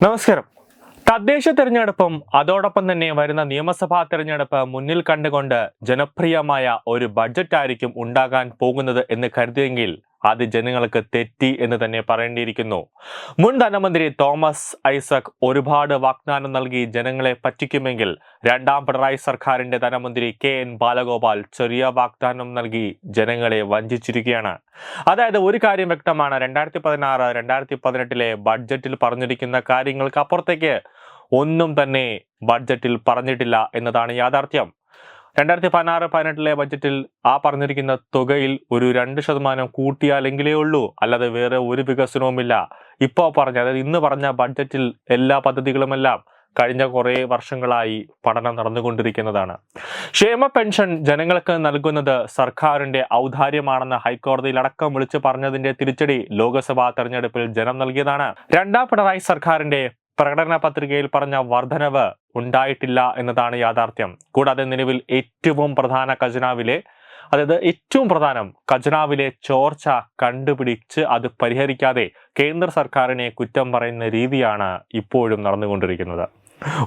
നമസ്കാരം. തദ്ദേശ തെരഞ്ഞെടുപ്പും അതോടൊപ്പം തന്നെ വരുന്ന നിയമസഭാ തെരഞ്ഞെടുപ്പ് മുന്നിൽ കണ്ടുകൊണ്ട് ജനപ്രിയമായ ഒരു ബഡ്ജറ്റ് ആയിരിക്കും ഉണ്ടാകാൻ പോകുന്നത് എന്ന് കരുതിയെങ്കിൽ അത് ജനങ്ങൾക്ക് തെറ്റി എന്ന് തന്നെ പറയേണ്ടിയിരിക്കുന്നു. മുൻ ധനമന്ത്രി തോമസ് ഐസക് ഒരുപാട് വാഗ്ദാനം നൽകി ജനങ്ങളെ പറ്റിക്കുമെങ്കിൽ രണ്ടാം പിണറായി സർക്കാരിന്റെ ധനമന്ത്രി കെ എൻ ബാലഗോപാൽ ചെറിയ വാഗ്ദാനം നൽകി ജനങ്ങളെ വഞ്ചിച്ചിരിക്കുകയാണ്. അതായത് ഒരു കാര്യം വ്യക്തമാണ് രണ്ടായിരത്തി പതിനാറ് രണ്ടായിരത്തി പതിനെട്ടിലെ ബഡ്ജറ്റിൽ പറഞ്ഞിരിക്കുന്ന കാര്യങ്ങൾക്ക് അപ്പുറത്തേക്ക് ഒന്നും തന്നെ ബഡ്ജറ്റിൽ പറഞ്ഞിട്ടില്ല എന്നതാണ് യാഥാർത്ഥ്യം. രണ്ടായിരത്തി പതിനാറ് പതിനെട്ടിലെ ബജറ്റിൽ ആ പറഞ്ഞിരിക്കുന്ന തുകയിൽ ഒരു രണ്ട് ശതമാനം കൂട്ടിയാലെങ്കിലേ ഉള്ളൂ. അല്ലാതെ വേറെ ഒരു വികസനവുമില്ല. ഇപ്പോൾ പറഞ്ഞ അതായത് ഇന്ന് പറഞ്ഞ ബഡ്ജറ്റിൽ എല്ലാ പദ്ധതികളുമെല്ലാം കഴിഞ്ഞ കുറേ വർഷങ്ങളായി പഠനം നടന്നുകൊണ്ടിരിക്കുന്നതാണ്. ക്ഷേമ പെൻഷൻ ജനങ്ങൾക്ക് നൽകുന്നത് സർക്കാരിന്റെ ഔദാര്യമാണെന്ന് ഹൈക്കോടതിയിൽ അടക്കം വിളിച്ചു പറഞ്ഞതിന്റെ തിരിച്ചടി ലോക്സഭാ തെരഞ്ഞെടുപ്പിൽ ജനം നൽകിയതാണ്. രണ്ടാം പിണറായി സർക്കാരിന്റെ പ്രകടന പത്രികയിൽ പറഞ്ഞ വർധനവ് ഉണ്ടായിട്ടില്ല എന്നതാണ് യാഥാർത്ഥ്യം. കൂടാതെ നിലവിൽ ഏറ്റവും പ്രധാന ഖജനാവിലെ അതായത് ഏറ്റവും പ്രധാനം ഖജനാവിലെ ചോർച്ച കണ്ടുപിടിച്ച് അത് പരിഹരിക്കാതെ കേന്ദ്ര സർക്കാരിനെ കുറ്റം പറയുന്ന രീതിയാണ് ഇപ്പോഴും നടന്നുകൊണ്ടിരിക്കുന്നത്.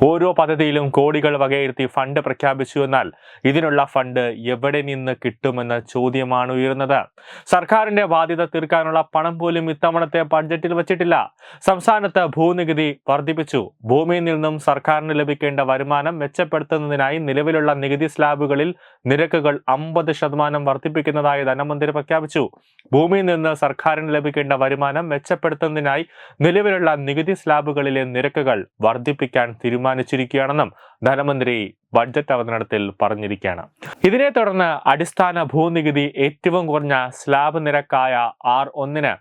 ഓരോ പദ്ധതിയിലും കോടികൾ വകയിരുത്തി ഫണ്ട് പ്രഖ്യാപിച്ചു എന്നാൽ ഇതിനുള്ള ഫണ്ട് എവിടെ നിന്ന് കിട്ടുമെന്ന ചോദ്യമാണ് ഉയരുന്നത്. സർക്കാരിന്റെ ബാധ്യത തീർക്കാനുള്ള പണം പോലും ഇത്തവണത്തെ ബഡ്ജറ്റിൽ വച്ചിട്ടില്ല. സംസ്ഥാനത്ത് ഭൂനികുതി വർദ്ധിപ്പിച്ചു. ഭൂമിയിൽ നിന്നും സർക്കാരിന് ലഭിക്കേണ്ട വരുമാനം മെച്ചപ്പെടുത്തുന്നതിനായി നിലവിലുള്ള നികുതി സ്ലാബുകളിൽ നിരക്കുകൾ അമ്പത് ശതമാനം വർദ്ധിപ്പിക്കുന്നതായി ധനമന്ത്രി പ്രഖ്യാപിച്ചു. ഭൂമിയിൽ നിന്ന് സർക്കാരിന് ലഭിക്കേണ്ട വരുമാനം മെച്ചപ്പെടുത്തുന്നതിനായി നിലവിലുള്ള നികുതി സ്ലാബുകളിലെ നിരക്കുകൾ വർദ്ധിപ്പിക്കാൻ തീരുമാനിച്ചിരിക്കുകയാണെന്നും ധനമന്ത്രി ബഡ്ജറ്റ് അവതരണത്തിൽ പറഞ്ഞിരിക്കുകയാണ്. ഇതിനെ തുടർന്ന് അടിസ്ഥാന ഭൂനികുതി ഏറ്റവും കുറഞ്ഞ സ്ലാബ് നിരക്കായ ആർ ഒന്നിന്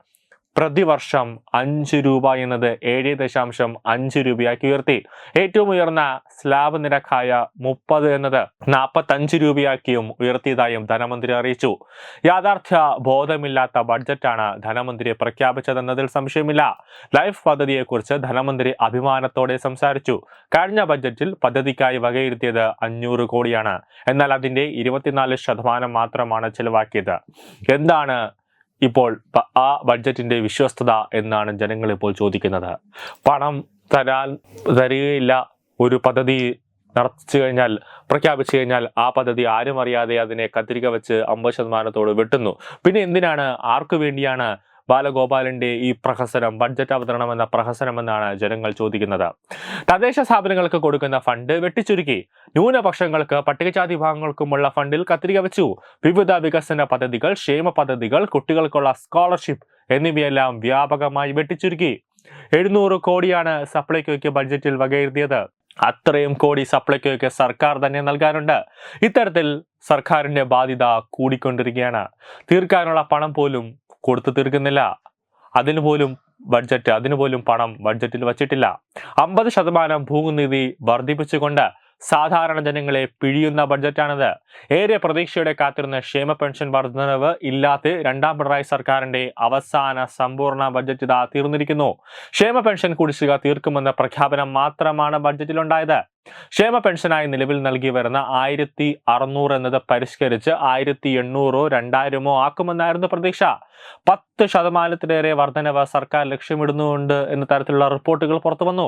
പ്രതിവർഷം അഞ്ച് രൂപ എന്നത് ഏഴ് ദശാംശം അഞ്ച് രൂപയാക്കി ഉയർത്തി. ഏറ്റവും ഉയർന്ന സ്ലാബ് നിരക്കായ മുപ്പത് എന്നത് നാൽപ്പത്തഞ്ച് രൂപയാക്കിയും ഉയർത്തിയതായും ധനമന്ത്രി അറിയിച്ചു. യാഥാർത്ഥ്യ ബോധമില്ലാത്ത ബഡ്ജറ്റാണ് ധനമന്ത്രി പ്രഖ്യാപിച്ചതെന്നതിൽ സംശയമില്ല. ലൈഫ് പദ്ധതിയെക്കുറിച്ച് ധനമന്ത്രി അഭിമാനത്തോടെ സംസാരിച്ചു. കഴിഞ്ഞ ബഡ്ജറ്റിൽ പദ്ധതിക്കായി വകയിരുത്തിയത് അഞ്ഞൂറ് കോടിയാണ്. എന്നാൽ അതിന്റെ ഇരുപത്തിനാല് ശതമാനം മാത്രമാണ് ചെലവാക്കിയത്. എന്താണ് ഇപ്പോൾ ആ ബഡ്ജറ്റിന്റെ വിശ്വസ്തത എന്നാണ് ജനങ്ങൾ ഇപ്പോൾ ചോദിക്കുന്നത്. പണം തരാൻ തരികയില്ല. ഒരു പദ്ധതി നടത്തിച്ചു കഴിഞ്ഞാൽ പ്രഖ്യാപിച്ചു കഴിഞ്ഞാൽ ആ പദ്ധതി ആരും അറിയാതെ അതിനെ കത്തിരിക വെച്ച് അമ്പത് ശതമാനത്തോട് വെട്ടുന്നു. പിന്നെ എന്തിനാണ്? ആർക്കു വേണ്ടിയാണ് ബാലഗോപാലിന്റെ ഈ പ്രഹസനം ബഡ്ജറ്റ് അവതരണം എന്ന പ്രഹസനം എന്നാണ് ജനങ്ങൾ ചോദിക്കുന്നത്. തദ്ദേശ സ്ഥാപനങ്ങൾക്ക് കൊടുക്കുന്ന ഫണ്ട് വെട്ടിച്ചുരുക്കി. ന്യൂനപക്ഷങ്ങൾക്ക് പട്ടികജാതി വിഭാഗങ്ങൾക്കുമുള്ള ഫണ്ടിൽ കത്തിരിക വെച്ചു. വിവിധ വികസന പദ്ധതികൾ ക്ഷേമ പദ്ധതികൾ കുട്ടികൾക്കുള്ള സ്കോളർഷിപ്പ് എന്നിവയെല്ലാം വ്യാപകമായി വെട്ടിച്ചുരുക്കി. എഴുന്നൂറ് കോടിയാണ് സപ്ലൈകോയ്ക്ക് ബഡ്ജറ്റിൽ വകയിരുത്തിയത്. അത്രയും കോടി സപ്ലൈകോയ്ക്ക് സർക്കാർ തന്നെ നൽകാനുണ്ട്. ഇത്തരത്തിൽ സർക്കാരിന്റെ ബാധ്യത കൂടിക്കൊണ്ടിരിക്കുകയാണ്. തീർക്കാനുള്ള പണം പോലും കൊടുത്തു തീർക്കുന്നില്ല. അതിനുപോലും ബഡ്ജറ്റ് അതിനുപോലും പണം ബഡ്ജറ്റിൽ വച്ചിട്ടില്ല. അമ്പത് ശതമാനം ഭൂനിധി വർദ്ധിപ്പിച്ചുകൊണ്ട് സാധാരണ ജനങ്ങളെ പിഴിയുന്ന ബഡ്ജറ്റാണിത് ഏറെ പ്രതീക്ഷയോടെ കാത്തിരുന്ന ക്ഷേമ പെൻഷൻ വർധനവ് ഇല്ലാത്ത രണ്ടാം പിണറായി സർക്കാരിന്റെ അവസാന സമ്പൂർണ ബഡ്ജറ്റ് ഇതാ തീർന്നിരിക്കുന്നു. ക്ഷേമ പെൻഷൻ കുടിശ്ശിക തീർക്കുമെന്ന പ്രഖ്യാപനം മാത്രമാണ് ബഡ്ജറ്റിലുണ്ടായത് ക്ഷേമ പെൻഷനായി നിലവിൽ നൽകി വരുന്ന ആയിരത്തി അറുന്നൂറ് എന്നത് പരിഷ്കരിച്ച് ആയിരത്തി എണ്ണൂറോ രണ്ടായിരമോ ആക്കുമെന്നായിരുന്നു പ്രതീക്ഷ. പത്ത് ശതമാനത്തിലേറെ വർധനവ് സർക്കാർ ലക്ഷ്യമിടുന്നുണ്ട് എന്ന തരത്തിലുള്ള റിപ്പോർട്ടുകൾ പുറത്തു വന്നു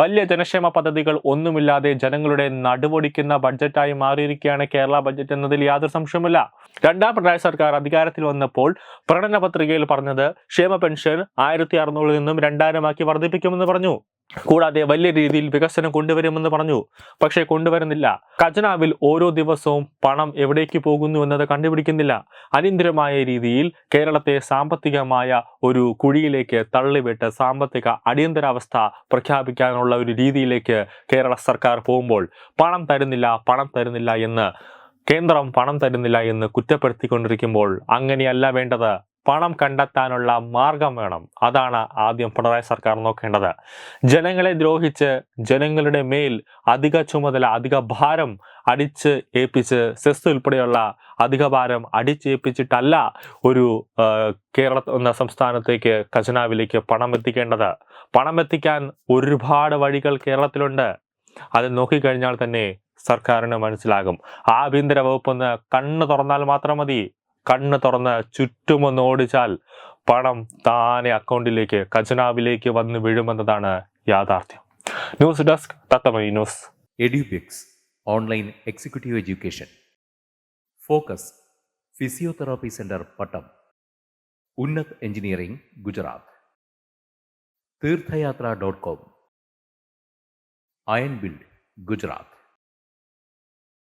വലിയ ജനക്ഷേമ പദ്ധതികൾ ഒന്നുമില്ലാതെ ജനങ്ങളുടെ നടുവൊടിക്കുന്ന ബഡ്ജറ്റായി മാറിയിരിക്കുകയാണ് കേരള ബഡ്ജറ്റ് എന്നതിൽ യാതൊരു സംശയമില്ല രണ്ടാം പിണറായി സർക്കാർ അധികാരത്തിൽ വന്നപ്പോൾ പ്രകടന പത്രികയിൽ പറഞ്ഞത് ക്ഷേമ പെൻഷൻ ആയിരത്തി അറുന്നൂറിൽ നിന്നും രണ്ടായിരമാക്കി വർദ്ധിപ്പിക്കുമെന്ന് പറഞ്ഞു. കൂടാതെ വലിയ രീതിയിൽ വികസനം കൊണ്ടുവരുമെന്ന് പറഞ്ഞു. പക്ഷേ കൊണ്ടുവരുന്നില്ല. ഖജനാവിൽ ഓരോ ദിവസവും പണം എവിടേക്ക് പോകുന്നു എന്നത് കണ്ടുപിടിക്കുന്നില്ല. അനിന്ദ്രമായ രീതിയിൽ കേരളത്തെ സാമ്പത്തികമായ ഒരു കുഴിയിലേക്ക് തള്ളിവിട്ട് സാമ്പത്തിക അടിയന്തരാവസ്ഥ പ്രഖ്യാപിക്കാനുള്ള ഒരു രീതിയിലേക്ക് കേരള സർക്കാർ പോകുമ്പോൾ പണം തരുന്നില്ല പണം തരുന്നില്ല എന്ന് കേന്ദ്രം പണം തരുന്നില്ല എന്ന് കുറ്റപ്പെടുത്തിക്കൊണ്ടിരിക്കുമ്പോൾ അങ്ങനെയല്ല വേണ്ടത്. പണം കണ്ടെത്താനുള്ള മാർഗം വേണം. അതാണ് ആദ്യം പിണറായി സർക്കാർ നോക്കേണ്ടത്. ജനങ്ങളെ ദ്രോഹിച്ച് ജനങ്ങളുടെ മേൽ അധിക ചുമതല അധിക ഭാരം അടിച്ച് ഏൽപ്പിച്ച് സെസ് ഉൾപ്പെടെയുള്ള അധിക ഭാരം അടിച്ചേൽപ്പിച്ചിട്ടല്ല ഒരു കേരള എന്ന സംസ്ഥാനത്തേക്ക് ഖജനാവിലേക്ക് പണം എത്തിക്കേണ്ടത്. പണം എത്തിക്കാൻ ഒരുപാട് വഴികൾ കേരളത്തിലുണ്ട്. അത് നോക്കിക്കഴിഞ്ഞാൽ തന്നെ സർക്കാരിന് മനസ്സിലാകും. ആഭ്യന്തര വകുപ്പ് ഒന്ന് കണ്ണ് തുറന്നാൽ മാത്രം മതി. കണ്ണ് തുറന്ന് ചുറ്റുമൊന്ന് ഓടിച്ചാൽ പണം താനെ അക്കൗണ്ടിലേക്ക് ഖജനാവിലേക്ക് വന്ന് വീഴുമെന്നതാണ് യാഥാർത്ഥ്യം. News desk തത്തമൈ news. Edubix online executive education. Focus physiotherapy centre Pattom. Unnat engineering Gujarat. Theerthayatra dot com. Iron build Gujarat.